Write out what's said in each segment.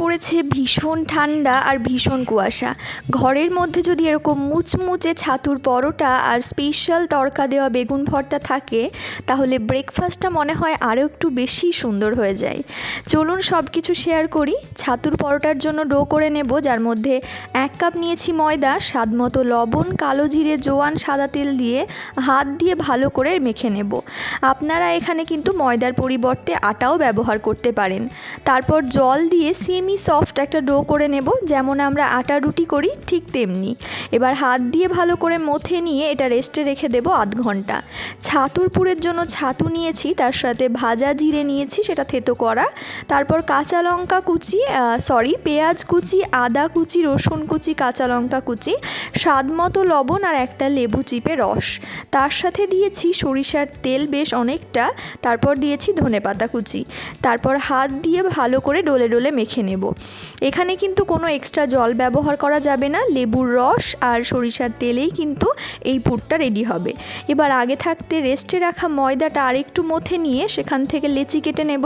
পড়েছে ভীষণ ঠান্ডা আর ভীষণ কুয়াশা। ঘরের মধ্যে যদি এরকম মুচমুচে ছাতুর পরোটা আর স্পেশাল তড়কা দেওয়া বেগুন ভর্তা থাকে, তাহলে ব্রেকফাস্টটা মনে হয় আরও একটু বেশি সুন্দর হয়ে যায়। চলুন সব কিছু শেয়ার করি। ছাতুর পরোটার জন্য ডো করে নেব, যার মধ্যে এক কাপ নিয়েছি ময়দা, স্বাদ মতো লবণ, কালো জিরে, জোয়ান, সাদা তেল দিয়ে হাত দিয়ে ভালো করে মেখে নেব। আপনারা এখানে কিন্তু ময়দার পরিবর্তে আটাও ব্যবহার করতে পারেন। তারপর জল দিয়ে সেমি সফট একটা ডো করে নেব, যেমন আমরা আটা রুটি করি ঠিক তেমনি। এবার হাত দিয়ে ভালো করে মথে নিয়ে এটা রেস্টে রেখে দেবো আধ ঘণ্টা। ছাতুর পুরের জন্য ছাতু নিয়েছি, তার সাথে ভাজা জিরে নিয়েছি, সেটা থেতো করা। তারপর কাঁচা লঙ্কা কুচি সরি পেঁয়াজ কুচি, আদা কুচি, রসুন কুচি, কাঁচা লঙ্কা কুচি, স্বাদ মতো লবণ আর একটা লেবু চিপে রস। তার সাথে দিয়েছি সরিষার তেল বেশ অনেকটা, তারপর দিয়েছি ধনেপাতা কুচি। তারপর হাত দিয়ে ভালো করে ডোলে ডোলে মেখে নেব। এখানে কিন্তু কোনো এক্সট্রা জল ব্যবহার করা যাবে না, লেবুর রস আর সরিষার তেলেই কিন্তু এই পুরটা রেডি হবে। এবার আগে থাকতে রেস্টে রাখা ময়দাটা আরেকটু মথে নিয়ে সেখান থেকে লেচি কেটে নেব।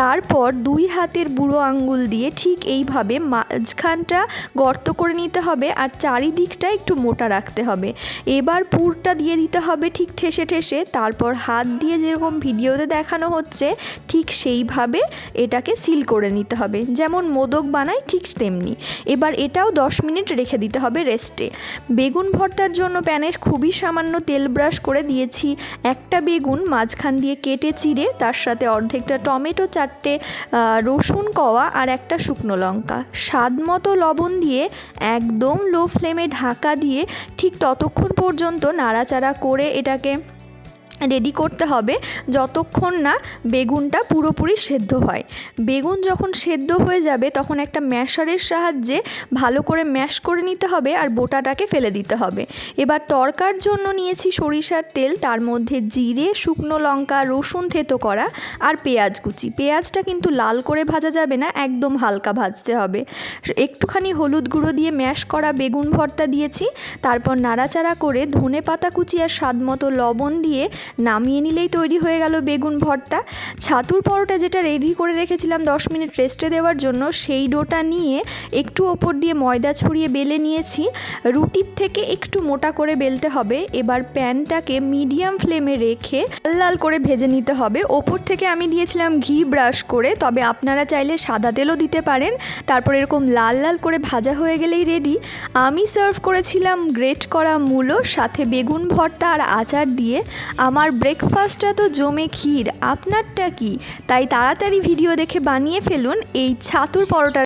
তারপর দুই হাতের বুড়ো আঙ্গুল দিয়ে ঠিক এইভাবে মাঝখানটা গর্ত করে নিতে হবে আর চারিদিকটা একটু মোটা রাখতে হবে। এবার পুরটা দিয়ে দিতে হবে ঠিক ঠেসে ঠেসে, তারপর হাত দিয়ে যেরকম ভিডিওতে দেখানো হচ্ছে, ঠিক সেইভাবে এটাকে সিল করে নিতে হবে। যেমন মোদক বানায় ঠিক তেমনি। এবার এটাও দশ মিনিট রেখে দিতে হবে রেস্টে। বেগুন ভর্তার জন্য প্যানে খুবই সামান্য তেল ব্রাশ করে দিয়েছি। একটা বেগুন মাঝখান দিয়ে কেটে চিড়ে, তার সাথে অর্ধেকটা টমেটো, চারটে রসুন কওয়া আর একটা শুকনো লঙ্কা। স্বাদ মতো লবণ দিয়ে একদম লো ফ্লেমে ঢাকা দিয়ে ঠিক ততক্ষণ পর্যন্ত নাড়াচাড়া করে এটাকে রেডি করতে হবে যতক্ষণ না বেগুনটা পুরোপুরি সেদ্ধ হয়। বেগুন যখন সেদ্ধ হয়ে যাবে তখন একটা ম্যাশারের সাহায্যে ভালো করে ম্যাশ করে নিতে হবে আর বোটাটাকে ফেলে দিতে হবে। এবার তরকার জন্য নিয়েছি সরিষার তেল, তার মধ্যে জিরে, শুকনো লঙ্কা, রসুন থেতো করা আর পেঁয়াজ কুচি। পেঁয়াজটা কিন্তু লাল করে ভাজা যাবে না, একদম হালকা ভাজতে হবে। একটুখানি হলুদ গুঁড়ো দিয়ে ম্যাশ করা বেগুন ভর্তা দিয়েছি। তারপর নাড়াচাড়া করে ধনে পাতা কুচি আর স্বাদ মতো লবণ দিয়ে নামিয়ে নিলেই তৈরি হয়ে গেল বেগুন ভর্তা। ছাতুর পরোটা যেটা রেডি করে রেখেছিলাম দশ মিনিট রেস্টে দেওয়ার জন্য, সেই ডোটা নিয়ে একটু ওপর দিয়ে ময়দা ছড়িয়ে বেলে নিয়েছি। রুটির থেকে একটু মোটা করে বেলতে হবে। এবার প্যানটাকে মিডিয়াম ফ্লেমে রেখে লাল লাল করে ভেজে নিতে হবে। ওপর থেকে আমি দিয়েছিলাম ঘি ব্রাশ করে, তবে আপনারা চাইলে সাদা তেলও দিতে পারেন। তারপর এরকম লাল লাল করে ভাজা হয়ে গেলেই রেডি আমি সার্ভ করেছিলাম গ্রেট করা মূলো, সাথে বেগুন ভর্তা আর আচার দিয়ে। আমার ব্রেকফাস্টটা তো জমে ক্ষীর, আপনারটা কি? তাই তাড়াতাড়ি ভিডিও দেখে বানিয়ে ফেলুন এই ছাতুর পরোটা